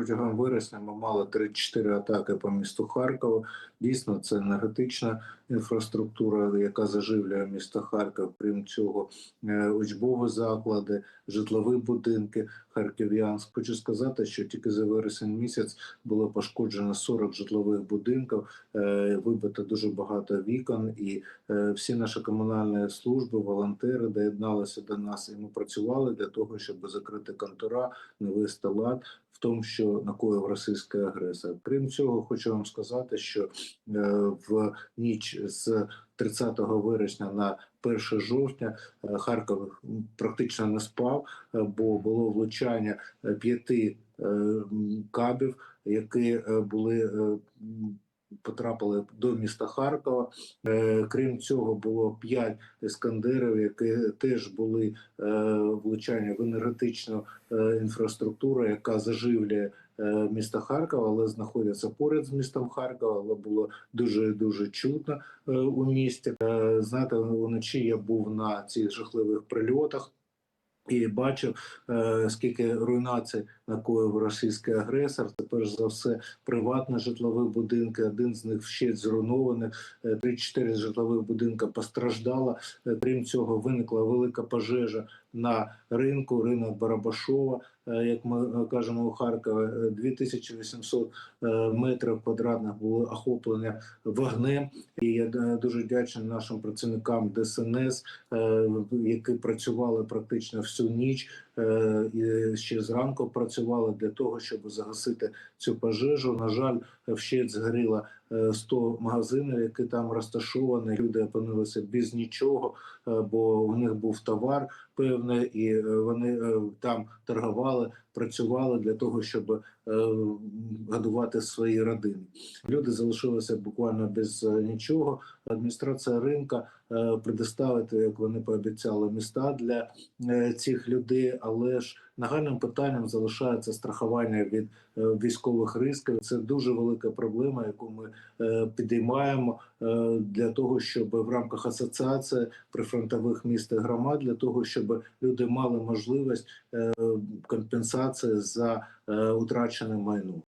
протягом вересня ми мали 34 атаки по місту Харкову. Дійсно, це енергетична інфраструктура, яка заживлює місто Харків. Крім цього, е, учбові заклади, житлові будинки харків'янськ. Хочу сказати, що тільки за вересень місяць було пошкоджено 40 житлових будинків, е, вибито дуже багато вікон, і е, всі наші комунальні служби, волонтери доєдналися до нас, і ми працювали для того, щоб закрити контора, навести лад в тому, що накоїв російський агресор. Крім цього, хочу вам сказати, що е, в ніч з 30 вересня на 1 жовтня е, Харків практично не спав, е, бо було влучання п'яти кабів, які були. Потрапили до міста Харкова. Е, крім цього, було п'ять ескандерів, які теж були е, влучання в енергетичну е, інфраструктуру, яка заживлює місто Харкова, але знаходяться поряд з містом Харкова. Але було дуже дуже чутно у місті. Знаєте, вночі я був на цих жахливих прильотах. І бачив, е, скільки руйнацій накоїв російський агресор. Це перш за все приватні житлові будинки. Один з них ще зруйнований. Е, Три-чотири житлових будинка постраждало. Е, Крім цього, виникла велика пожежа на ринку, ринок Барабашова, е, як ми е, кажемо у Харкові. Е, 2800 е, метрів квадратних було охоплення вогнем. І я е, дуже вдячний нашим працівникам ДСНС, е, які працювали практично всю ніч е, і ще зранку працювали для того, щоб загасити цю пожежу. На жаль, вщент згоріло е, 100 магазинів, які там розташовані. Люди опинилися без нічого, е, бо у них був товар певний, і е, вони е, там торгували, працювали для того, щоб е, годувати свої родини. Люди залишилися буквально без е, нічого. Адміністрація ринка е, предоставити, як вони пообіцяли, міста для е, цих людей, але ж нагальним питанням залишається страхування від е, військових ризиків. Це дуже велика проблема, яку ми е, підіймаємо е, для того, щоб в рамках асоціації прифронтових міст і громад, для того, щоб люди мали можливість компенсації за утрачене майно.